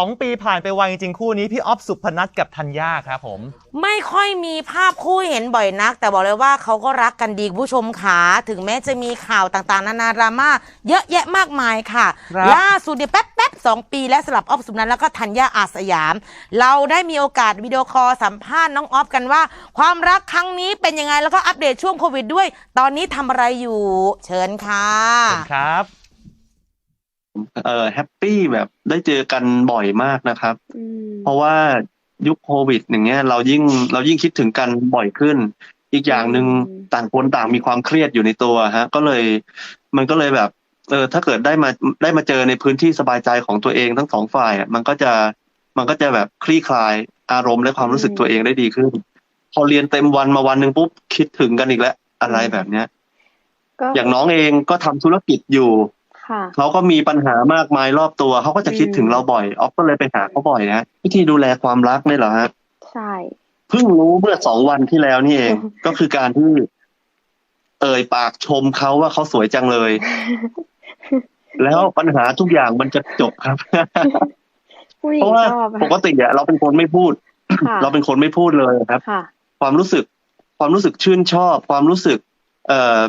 2ปีผ่านไปไวจริงๆคู่นี้พี่ออฟสุพนัทกับธัญญาครับผม ไม่ค่อยมีภาพคู่เห็นบ่อยนัก แต่บอกเลยว่าเขาก็รักกันดีคุณผู้ชมขาถึงแม้จะมีข่าวต่างๆ นานาดราม่าเยอะแยะมากมายค่ะ ครับล่าสุดเนี่ยแป๊บแป๊บๆสองปีและสลับออฟสุพนัทแล้วก็ธัญญาอาสยาม เราได้มีโอกาสวิดีโอคอลสัมภาษณ์น้องออฟกันว่า ความรักครั้งนี้เป็นยังไงแล้วก็อัปเดตช่วงโควิดด้วย ตอนนี้ทำอะไรอยู่ เชิญค่ะเชิญครับ เออแฮปปี้แบบได้เจอกันบ่อยมากนะครับอืมเพราะว่ายุคโควิด อย่างเงี้ย เรายิ่งเรายิ่งคิดถึงกันบ่อยขึ้น อีกอย่างหนึ่งต่างคนต่างมีความเครียดอยู่ในตัวฮะ ก็เลย มันก็เลยแบบ เออถ้าเกิดได้มาได้มาเจอในพื้นที่สบายใจของตัวเองทั้งสองฝ่ายอะมันก็จะมันก็จะแบบคลี่คลายอารมณ์และความรู้สึกตัวเองได้ดีขึ้น พอเรียนเต็มวันมาวันหนึ่งปุ๊บคิดถึงกันอีกแล้วอะไรแบบเนี้ยก็อย่างน้องเองก็ทำธุรกิจอยู่ค่ะ เขาก็มีปัญหามากมายรอบตัว เขาก็จะคิดถึงเราบ่อยออฟก็เลยไปหาเขาบ่อยนะวิธีดูแลความรักเนี่ยเหรอฮะใช่เพิ่งรู้เมื่อสองวันที่แล้วนี่เอง ก็คือการที่ เอ่ยปากชมเขาว่าเขาสวยจังเลย แล้วปัญหาทุกอย่างมันจะจบครับผู้หญิเพงราะว่าชอบอะปกติอะเราเป็นคนไม่พูดค่ะเราเป็นคนไม่พูดเลยครับค่ะความรู้สึก ความรู้สึกชื่นชอบ ความรู้สึก เอ่อ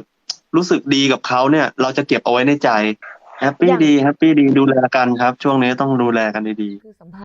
รู้สึกดีกับเขาเนี่ย เราจะเก็บเอาไว้ในใจแฮปปี้อย่างดีแฮปปี้ดีดูแลกันครับ ช่วงนี้ต้องดูแลกันดีๆคือสัมภา